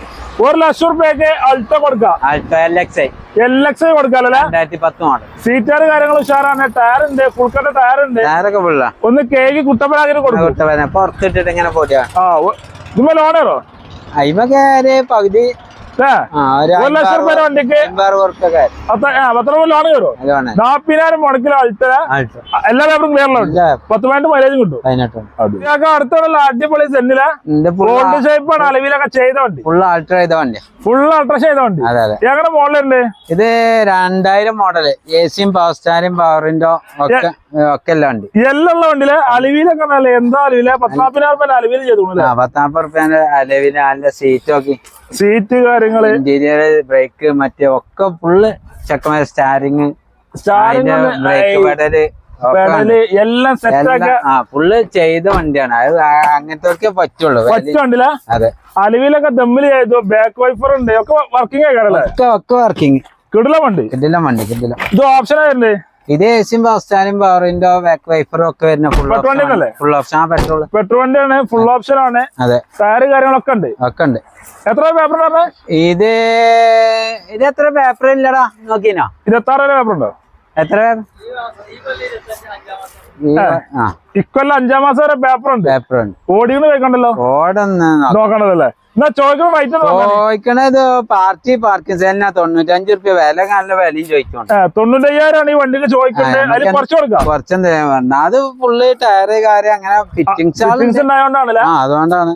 ഒരു ലക്ഷം റുപ്യക്ക് അൾട്ട കൊടുക്കാം. അടുത്ത L X I L X കൊടുക്കാമല്ലേ രണ്ടായിരത്തി പത്ത് മോഡൽ സീറ്റാറ് കാര്യങ്ങൾ ഉഷാറാണ്. ടയർ ഉണ്ട് ഫുൾ കട്ട് ടയർ ഉണ്ട് ടയറൊക്കെ ഫുള്ളാ ഒന്ന് കേക്ക് കുട്ടപ്പനാക്കി കൊടുക്കും. കൊടുത്ത പുറത്തിട്ടിട്ട് ഇങ്ങനെ ആ ലോണേറോ അയിമൊക്കെ പകുതി ഒരു ലക്ഷം റുപ്യ വണ്ടിക്ക് പത്ത് രൂപ ലോൺ കയറും അതാണ് നാപ്പതിനായിരം മുടക്കിൽ അൾട്ട എല്ലാ പേപ്പറും ക്ലിയറിലുണ്ട് ഇല്ല. പത്ത് പതിനെട്ട് മൈലേജും കിട്ടും. ഇതൊക്കെ അടുത്തുള്ള അടിപൊളി സെന്നില. ഗോൾഡ് ഷേപ്പാണ് അലവിലൊക്കെ ചെയ്ത വണ്ടി. ഫുൾ അൾട്ടർ ചെയ്ത വണ്ടി. ഫുൾ അൾട്ര ചെയ്ത വണ്ടി. ഞങ്ങളുടെ മോഡലുണ്ട് ഇത് രണ്ടായിരം മോഡൽ എ സിയും പവർ സ്റ്റാരും പവർ വിൻഡോ ഒക്കെ ഒക്കെ എല്ലാം ഉണ്ട് എല്ലാം വണ്ടിയിൽ അലവിലൊക്കെ നല്ല എന്താ അലവില? പത്താപ്പിനായിരം രൂപ അലവിൽ ചെയ്തു ആ പത്താമ്പത് റുപ്യന്റെ അലവിൽ നല്ല സീറ്റ് നോക്കി സീറ്റ് കാര്യങ്ങൾ ഇന്റീരിയർ ബ്രേക്ക് മറ്റേ ഒക്കെ ഫുള്ള് ചക്കമായ സ്റ്റാരിങ് സ്റ്റാറിങ് ബ്രേക്ക് പെഡൽ എല്ലാം ആ ഫുള്ള് ചെയ്ത വണ്ടിയാണ്. അത് അങ്ങനത്തെ ഒക്കെ പറ്റുള്ളൂ. അതെ. അലവിലൊക്കെ തമ്മിൽ ചെയ്തു. ബാക്ക് വൈഫർ ഉണ്ട്. ഒക്കെ വർക്കിംഗ് ഒക്കെ ഒക്കെ വർക്കിംഗ് കിടില വണ്ടി. കിട്ടില്ല വണ്ടി കിട്ടില്ല ഇത് ഓപ്ഷൻ ആയിരുന്നേ ഇത് എ സിയും പവർ സ്റ്റാരും പവർ വിൻഡോ ബാക്ക് വൈഫറും ഒക്കെ വരുന്ന ഫുൾ ഫുൾ ഓപ്ഷൻ ആ പെട്രോൾ പെട്രോൾ ആണ് ഫുൾ ഓപ്ഷൻ ആണ്. അതെ. ടയറ് കാര്യങ്ങളൊക്കെ ഉണ്ട്. ഒക്കെ ഉണ്ട്. എത്ര പേപ്പർ ഇത് ഇത് എത്ര പേപ്പർ ഇല്ലടാ? നോക്കിനോ. ഇരുപത്താറ് പേപ്പർ ഉണ്ടോ? എത്ര ഇക്കൊല്ലം അഞ്ചാം മാസം വരെ പേപ്പർ ഉണ്ട്. പേപ്പർ ഉണ്ട്. ഓടിയെന്ന് കേൾക്കണ്ടല്ലോ ഓടൊന്ന് നോക്കാം. നോക്കണതല്ലേ? ചോദിക്കണത് പാർട്ടി പാർക്കിംഗ് സെല്ലിനാ തൊണ്ണൂറ്റഞ്ച് റുപ്യ വില നല്ല വിലയും ചോദിക്കണം തൊണ്ണൂറ്റയ്യായിരം ആണ് ഈ വണ്ടിക്ക് ചോദിക്കുന്നത് കുറച്ചെന്ത് അത് ഫുള്ള് ടയറ് കാര്യം അങ്ങനെ ഫിറ്റിംഗ്സ് ആ അതുകൊണ്ടാണ്.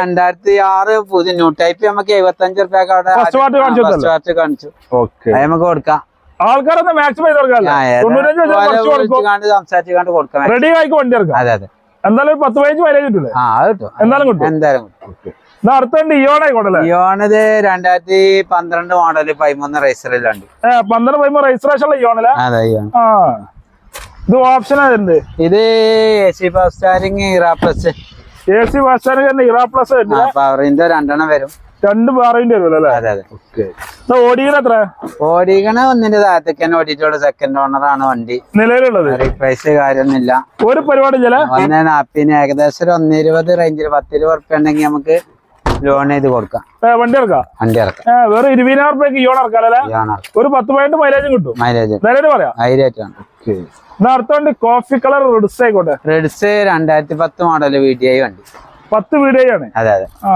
രണ്ടായിരത്തി ആറ് പുതിയ ന്യൂ ടൈപ്പ് നമുക്ക് എഴുപത്തഞ്ച് റുപ്യ കാണിച്ചു അത് നമുക്ക് കൊടുക്കാം. ആൾക്കാരൊന്ന് മാക്സിമം ചെയ്ത് കൊടുക്കാം. റെഡി ആയിക്കോ വണ്ടി അതെ അതെ. എന്തായാലും ഒരു പത്ത് പതിനഞ്ച് മൈലേജ് കിട്ടില്ലേ ആ അത് കിട്ടും. എന്തായാലും കിട്ടും. എന്തായാലും കിട്ടും. എന്നാ അടുത്ത വണ്ടി ഇയോൺ ആയിക്കോട്ടല്ലേ ഇയോണത് രണ്ടായിരത്തി പന്ത്രണ്ട് മോഡൽ പതിമൂന്ന് റേസറിലുണ്ട് പന്ത്രണ്ട് പതിമൂന്ന് ഇയോണല്ലേ അതെ ഇയോൺ ആ. ഇത് ഓപ്ഷൻ ആയിട്ടുണ്ട് ഇത് A C power steering Era plus A C bus stand തന്നെ ഇറാ പ്ലസ് പവറിന്റെ രണ്ടെണ്ണം വരും. രണ്ട് വേറെ വരുമല്ലോ? അതെ അതെ. ഇത് ഓടിക്കണ എത്ര? ഓടിക്കണ ഒന്നിന്റെ താഴത്തേക്ക് തന്നെ ഓടിയിട്ടുള്ള. സെക്കൻഡ് ഓണർ ആണ് വണ്ടി. നിലവിലുള്ളത്? റീപ്രൈസ് കാര്യമൊന്നുമില്ല. ഒരു പരിപാടി ഒന്നേ നാപ്പിന് ഏകദേശം ഒരു ഒന്ന് ഇരുപത് റേഞ്ചിൽ പത്ത് ഇരുപത് ഉറുപ്പ്യ ഉണ്ടെങ്കിൽ നമുക്ക് ലോൺ ചെയ്ത് കൊടുക്കാം. വണ്ടി ഇറക്കാം വണ്ടി ഇറക്കാം വേറെ ഇരുപതിനായിരം റുപ്യക്ക് ഇയോൺ ഇതാണ് ഒരു പത്ത് പോയിട്ട് മൈലേജും കിട്ടും. മൈലേജ് നിലവിൽ പറയാം. ഹൈറേറ്റാണ് എന്നാ അടുത്ത വണ്ടി കോഫി കളർ റെഡ്സ് ആയിക്കോട്ടെ. റെഡ്സ് രണ്ടായിരത്തി പത്ത് മോഡൽ വീഡിയോ വണ്ടി. പത്ത് വീഡിയോ ആണ്. അതെ അതെ. ആ.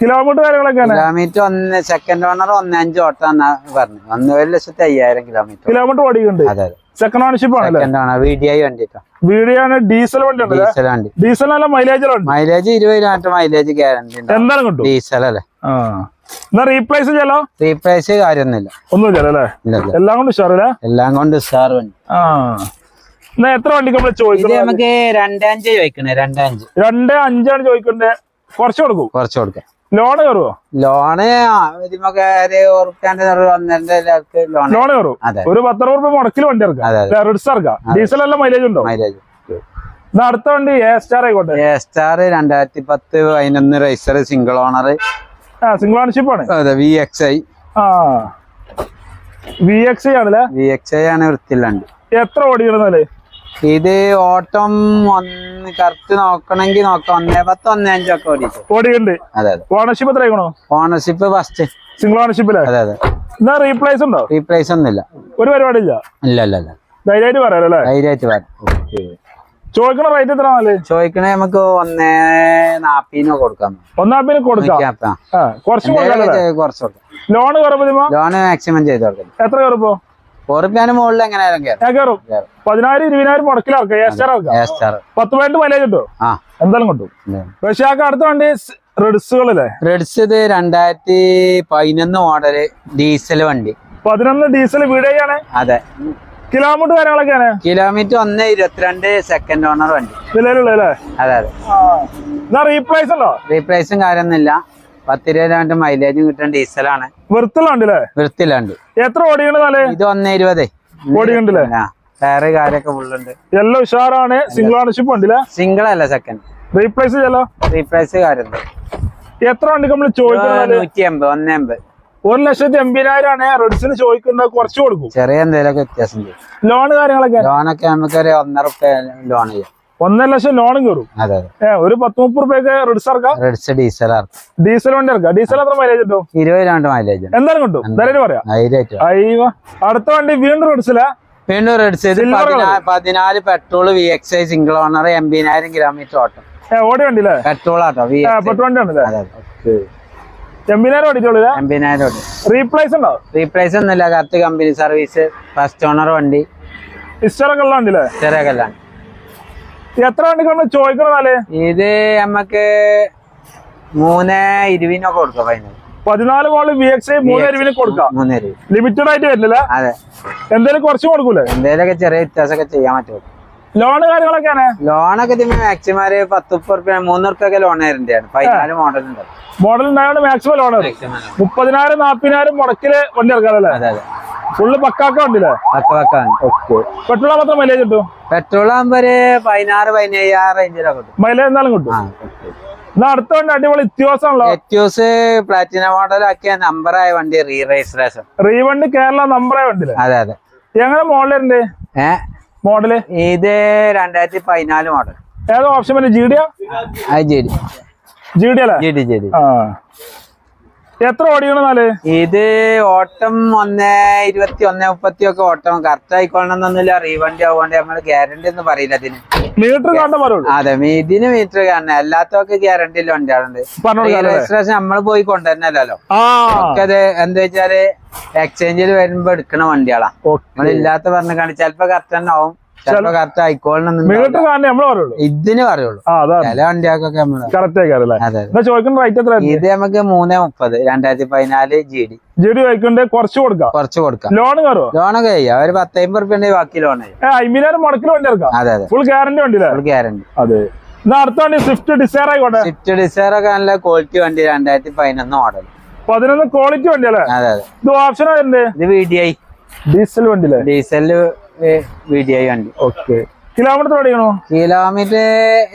കിലോമീറ്റർ കാര്യങ്ങളൊക്കെ കിലോമീറ്റർ ഒന്ന് സെക്കൻഡ് ഓണർ ഒന്ന് അഞ്ച് ഓട്ടം പറഞ്ഞു. ഒന്ന് ഒരു ലക്ഷത്തി അയ്യായിരം കിലോമീറ്റർ. കിലോമീറ്റർ ഓടിക്കുന്നുണ്ട് അതെ സെക്കൻഡ് ഓണർഷിപ്പ് വണ്ടി വീഡിയോ ആണ് ഡീസൽ വണ്ടി ഡീസൽ വണ്ടി. ഡീസൽ നല്ല മൈലേജ് മൈലേജ് ഇരുപത് കിലോമീറ്റർ മൈലേജ് ഗ്യാരണ്ടി എന്താണ് കിട്ടും? ഡീസൽ അല്ലേ? എന്നാ റീപ്ലേസ് ചെയ്യാലോ? റീപ്ലേസ് കാര്യമൊന്നുമില്ല. ഒന്നും അല്ലേ? എല്ലാം കൊണ്ട് ഉഷാറല്ലേ എല്ലാം കൊണ്ട് ഉഷാർ വണ്ടി. ആ. എത്ര വണ്ടി നമ്മൾ ഇത് ചോദിക്കുന്നത് നമുക്ക് രണ്ടഞ്ച് ചോദിക്കണേ രണ്ടഞ്ച് രണ്ട് അഞ്ചാണ് ചോദിക്കണ്ടേ? കുറച്ച് കൊടുക്കും. കുറച്ച് കൊടുക്കാം. ലോൺ കയറുമോ ലോണ് ലോൺ കയറും. ഒരു പത്തറുപത് രൂപ മുടക്കിൽ വണ്ടി ഇറക്കാം അതെ, അതെ. റിഡ്സ് ഇറക്കാം ഡീസൽ എല്ലാം മൈലേജ് ഉണ്ടോ? മൈലേജ് അടുത്ത വണ്ടി എ സ്റ്റാർ ആയിക്കോട്ടെ. എ സ്റ്റാർ രണ്ടായിരത്തി പത്ത് പതിനൊന്ന് റൈസർ സിംഗിൾ ഓണർ സിംഗിൾ ഓണർഷിപ്പ് ആണ്. അതെ വി എക്സ് ഐ ആ. വി എക്സ് ഐ ആണല്ലേ? വി എക്സ് ഐ ആണ് വൃത്തിയിലുണ്ട് എത്ര ഓടിക്കണമെന്നല്ലേ ഇത് ഓട്ടം ഒന്ന് കറക്റ്റ് നോക്കണമെങ്കിൽ നോക്കാം. ഒന്നേ പത്ത് ഒന്നേ അഞ്ചൊക്കെ ഓടിച്ചു അതെ അതെ. Ownership ownership first single ownership അതെ അതെ. എന്നാ റീപ്ലേസ് ഉണ്ടോ? റീപ്ലേസ് ഒന്നുമില്ല. ഒരു പരിപാടി ഇല്ല? ഇല്ല ഇല്ല ഇല്ല. ധൈര്യമായിട്ട് പറയാലോ അല്ലേ? ധൈര്യമായിട്ട് വരാം ചോദിക്കണ റേറ്റ് എത്ര ചോദിക്കണേ നമുക്ക് ഒന്നേ നാപ്പിനോ കൊടുക്കാം. ഒന്നാപ്പിന് കൊടുക്കാം. കുറച്ച് ലോൺ ലോണ് മാക്സിമം ചെയ്ത് കൊടുക്കാം. എത്ര കയറുമ്പോ ഉറുപ്പ്യാന് മുകളിൽ എങ്ങനെയാലും കയറും പതിനായിരം ഇരുപതിനായിരം മുടക്കിലിറക്കാം ഇറക്കാം പത്ത് പോയിന്റ് മൈലേജ് കിട്ടും. ആ. എന്തായാലും കിട്ടും. പക്ഷെ ആ അടുത്ത വണ്ടി റെഡ്സുകളല്ലേ? റെഡ്സ് ഇത് രണ്ടായിരത്തി പതിനൊന്ന് മോഡൽ ഡീസൽ വണ്ടി. പതിനൊന്ന് ഡീസൽ വീടുകയാണ് അതെ. കിലോമീറ്റർ കാര്യങ്ങളൊക്കെയാണ്. കിലോമീറ്റർ ഒന്ന് ഇരുപത്തിരണ്ട് സെക്കൻഡ് ഓണർ വണ്ടി. നിലവിലുള്ള അതെ അതെ. റീപ്ലേസ് ഉണ്ടോ? റീപ്ലേസും കാര്യമൊന്നുമില്ല. പത്തിരുപത് മൈലേജ് കിട്ടുന്ന ഡീസലാണ് വൃത്തിയുള്ള വൃത്തിലാണ്ട് എത്ര ഓടിക്കണതാലേ ഇത് ഒന്ന് ഇരുപതേ. ഓടിയുണ്ടല്ലേ ടയറ് കാര്യൊക്കെ ഫുള്ളുണ്ട് എല്ലാം ഉഷാറാണ്. സിംഗിൾ ഓണർഷിപ്പ് ഉണ്ടല്ലേ? സിംഗിൾ അല്ല സെക്കൻഡ് റീപ്ലേസ് ചെയ്യലോ? റീപ്ലേസ് കാര്യം എത്ര വണ്ടി നമ്മൾ ചോദിക്കുന്നത് നൂറ്റി എൺപത് ഒന്ന് എൺപത് ഒരു ലക്ഷത്തി എൺപതിനായിരം ആണ് റെഡ്സിന് ചോദിക്കുന്നത് കുറച്ച് കൊടുക്കും. ചെറിയ എന്തെങ്കിലുമൊക്കെ വ്യത്യാസം ചെയ്യും ലോൺ കാര്യങ്ങളൊക്കെ? ലോണൊക്കെ നമുക്കൊരു ഒന്നര ലോൺ ചെയ്യാം. ഒന്നര ലക്ഷം ലോണും കയറും ഒരു പത്ത് മുപ്പത് റുപ്യൊക്കെ റെഡ്സ് ഡീസൽ ഡീസൽ വണ്ടി ഇറക്കാം ഡീസൽ എത്ര മൈലേജ് കിട്ടും? ഇരുപതിനാണ്ട് മൈലേജ് എന്തായാലും കിട്ടും? എന്തായാലും പറയാം. അയ്യോ അടുത്ത വണ്ടി വീണ്ടും റെഡ്സില വീണ്ടും റെഡ്സ് പതിനാല് petrol V X I single owner എൺപതിനായിരം കിലോമീറ്റർ ഓട്ടം. ഓടി വണ്ടി പെട്രോൾ ആട്ടോ പെട്രോൾ വണ്ടി എൺപതിനായിരം ഓടിച്ചോളൂ എൺപതിനായിരം റീപ്ലേസ് ഉണ്ടോ? റീപ്ലേസ് ഒന്നുമില്ല correct company service first owner വണ്ടി. ഇസ്റ്ററൊക്കെ ഉള്ള വണ്ടിയില്ലേ ചെറിയ കല്ലാണ് എത്ര വണ്ടിക്ക് നമ്മൾ ചോദിക്കണതാൽ ഇത് നമ്മക്ക് മൂന്ന് ഇരുപതിനൊക്കെ കൊടുക്കാം ഫൈനൽ പതിനാല് മോളിൽ വി എക്സ് മൂന്ന് അരുവിന് കൊടുക്കാം? ലിമിറ്റഡ് ആയിട്ട് വരില്ല അതെ. എന്തായാലും കുറച്ച് കൊടുക്കൂലേ? എന്തേലൊക്കെ ചെറിയ വ്യത്യാസമൊക്കെ ചെയ്യാൻ പറ്റും. ലോണ് കാര്യങ്ങളൊക്കെയാണ്? ലോണൊക്കെ ഇതിന് മാക്സിമം ഒരു പത്ത് മുപ്പത് റുപ്യ മൂന്ന് റുപ്യൊക്കെ ലോൺ തരേണ്ടതാണ് പതിനാല് മോഡൽ ഉണ്ട്. മോഡൽ ഉണ്ടായതുകൊണ്ട് മാക്സിമം ലോൺ മുപ്പതിനായിരം നാപ്പതിനായിരം മുടക്കിൽ വണ്ടി ഇറക്കാറല്ലേ? അതെ അതെ. ഫുള്ള് പക്കാക്ക വണ്ടിയില്ലേ പക്ക പക്കാണ് പെട്രോൾ മാത്രം മൈലേജ് കിട്ടും? പെട്രോൾ ആകുമ്പോ ഒരു പതിനാറ് പതിനേഴ് ആ റേഞ്ചിലൊക്കെ കിട്ടും. മൈലേജ് എന്നാലും കിട്ടും. എന്നാ അടുത്ത വണ്ടി അടിപൊളി ഇത്യാസമാണല്ലോ എത്യോസ് പ്ലാറ്റിന മോഡൽ ആക്കിയ നമ്പറായ വണ്ടി റീ രജിസ്ട്രേഷൻ റീവണ്ടി കേരള നമ്പറേ വണ്ടി അതെ അതെ. എങ്ങനെ മോഡലുണ്ട് ഏ? മോഡൽ ഇത് രണ്ടായിരത്തി പതിനാല് മോഡൽ ഏതോ ഓപ്ഷൻ ജി ഡി അത് ജി ഡി ജി ഡി അല്ലേ? ജി ഡി ജി ഡി ആ. എത്ര ഓടിക്കണെന്നാൽ ഇത് ഓട്ടം ഒന്ന് ഇരുപത്തി ഒന്ന് മുപ്പത്തി ഒക്കെ ഓട്ടം. കറക്റ്റ് ആയിക്കോളണമെന്നൊന്നുമില്ല റീവണ്ടി ആവുകൊണ്ട് നമ്മൾ ഗ്യാരണ്ടി ഒന്നും പറയില്ല അതിന്. മീറ്റർ അതെ ഇതിന് മീറ്റർ കാരണം എല്ലാത്തൊക്കെ ഗ്യാരണ്ടി വണ്ടികളുണ്ട് രജിസ്ട്രേഷൻ നമ്മൾ പോയി കൊണ്ടുവരുന്നല്ലോ ഒക്കെ അത് എന്താ വെച്ചാൽ എക്സ്ചേഞ്ചിൽ വരുമ്പോ എടുക്കണ വണ്ടികളാ. നമ്മളില്ലാത്ത പറഞ്ഞ കാണി ചിലപ്പോ കറക്റ്റ് തന്നെ ആവും. കറക്റ്റ് ആയിക്കോളണം മീറ്റർ കാണാൻ നമ്മൾ പറയുള്ളൂ. ഇതിന് പറയുള്ളൂ. ചില വണ്ടികൾക്കൊക്കെ നമ്മൾ കറക്റ്റ് ആയിക്കാറല്ലേ ചോദിക്കുന്ന റേറ്റ് എത്ര ഇത് നമുക്ക് മൂന്നേ മുപ്പത് രണ്ടായിരത്തി പതിനാല് ജി ഡി ജി ഡി വൈക്കുണ്ട് കുറച്ച് കൊടുക്കാം. കുറച്ച് കൊടുക്കാം. ലോൺ കയറുമോ ലോണൊക്കെ ചെയ്യാം. ഒരു പത്തമ്പത് റുപ്യ ഉണ്ടെങ്കിൽ ബാക്കി ലോൺ അമ്പതിനായിരം മുടക്കിൽ വണ്ടി ഇറക്കാം അതെ അതെ. ഫുൾ ഗ്യാരണ്ടി വണ്ടിയില്ലേ ഗ്യാരണ്ടി അതെ. അടുത്ത വണ്ടി സ്വിഫ്റ്റ് ഡിസയർ ആയിക്കോട്ടെ. സ്വിഫ്റ്റ് ഡിസയർ ഒക്കെ നല്ല ക്വാളിറ്റി വണ്ടി രണ്ടായിരത്തി പതിനൊന്ന് മോഡൽ പതിനൊന്ന് ക്വാളിറ്റി വണ്ടി അല്ലേ? അതെ അതെ. ഇത് ഓപ്ഷൻ ഇത് വി ഡി ഐ ഡീസൽ വണ്ടി. ഓക്കെ. കിലോമീറ്റർ ഓടിക്കണോ കിലോമീറ്റർ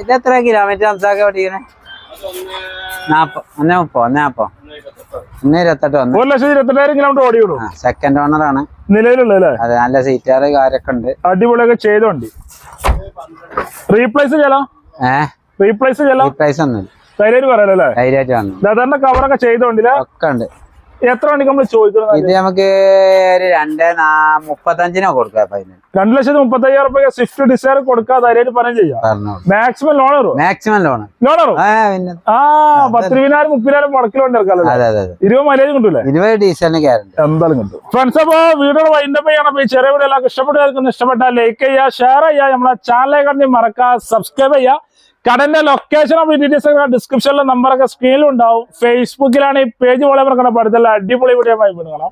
ഇത് എത്ര കിലോമീറ്റർ സംസാരിക്കാൻ പഠിക്കണേ നാപ്പ ഒന്നേ മുപ്പോ ഒന്നേ നാപ്പോ ഒന്ന് ഇരുപത്തെട്ട് ഒന്ന് ഒരു ലക്ഷത്തി ഇരുപത്തെട്ടായിരം കിലോമീറ്റർ ഓടിക്കണോ ആ സെക്കൻഡ് ഓണറാണ് നിലവിലുള്ള അതെ നല്ല സീറ്റാറ് കാര്യൊക്കെ ഉണ്ട്. അടിപൊളിയൊക്കെ ചെയ്ത വണ്ടി. റീപ്ലേസ് ചെയ്യാലോ? ഏഹ് റീപ്ലേസ് ചെയ്യാലോ? പ്രൈസ് ഒന്നും ധൈര്യമായിട്ട് പറയാലോ ധൈര്യമായിട്ട് വന്നു. കവറൊക്കെ ചെയ്തോണ്ടില്ല ഒക്കെ ഉണ്ട്. എത്ര നമ്മൾ ചോദിക്കുന്നത് ഇത് നമുക്ക് ഒരു രണ്ട് മുപ്പത്തഞ്ചിനോ കൊടുക്കാം രണ്ട് ലക്ഷത്തി മുപ്പത്തി അയ്യായിരം റുപ്യ സ്വിഫ്റ്റ് ഡിസയർ കൊടുക്കാതെ പറഞ്ഞു ചെയ്യാം. മാക്സിമം ലോൺ മാക്സിമം ലോൺ കയറും ആ പത്തിരുപതിനായിരം മുപ്പതിനായിരം അതെ ഇരുപത് മൈലേജ് കിട്ടൂലേ? ഇരുപത് ഡീസലിന് ഗ്യാരണ്ടി എന്തായാലും കിട്ടും. ഫ്രണ്ട്സ് അപ്പൊ വീഡിയോ വൈൻഡപ്പ് ചെയ്യണം. അപ്പൊ ചെറിയ വീഡിയോ എല്ലാവർക്കും ഇഷ്ടപ്പെട്ടാൽ ലൈക്ക് ചെയ്യുക ഷെയർ ചെയ്യുക. നമ്മളെ ചാനലേ കണ്ടി മറക്കുക സബ്സ്ക്രൈബ് ചെയ്യുക. കടന്റെ ലൊക്കേഷൻ ഓഫ് ഡീറ്റെയിൽസ് ഡിസ്ക്രിപ്ഷനിലെ നമ്പറൊക്കെ സ്ക്രീനിൽ ഉണ്ടാവും. ഫേസ്ബുക്കിലാണ് ഈ പേജ് പോലെ പ്രകടപ്പെടുത്തല്ല അടിപൊളി വീഡിയോ കാണാം.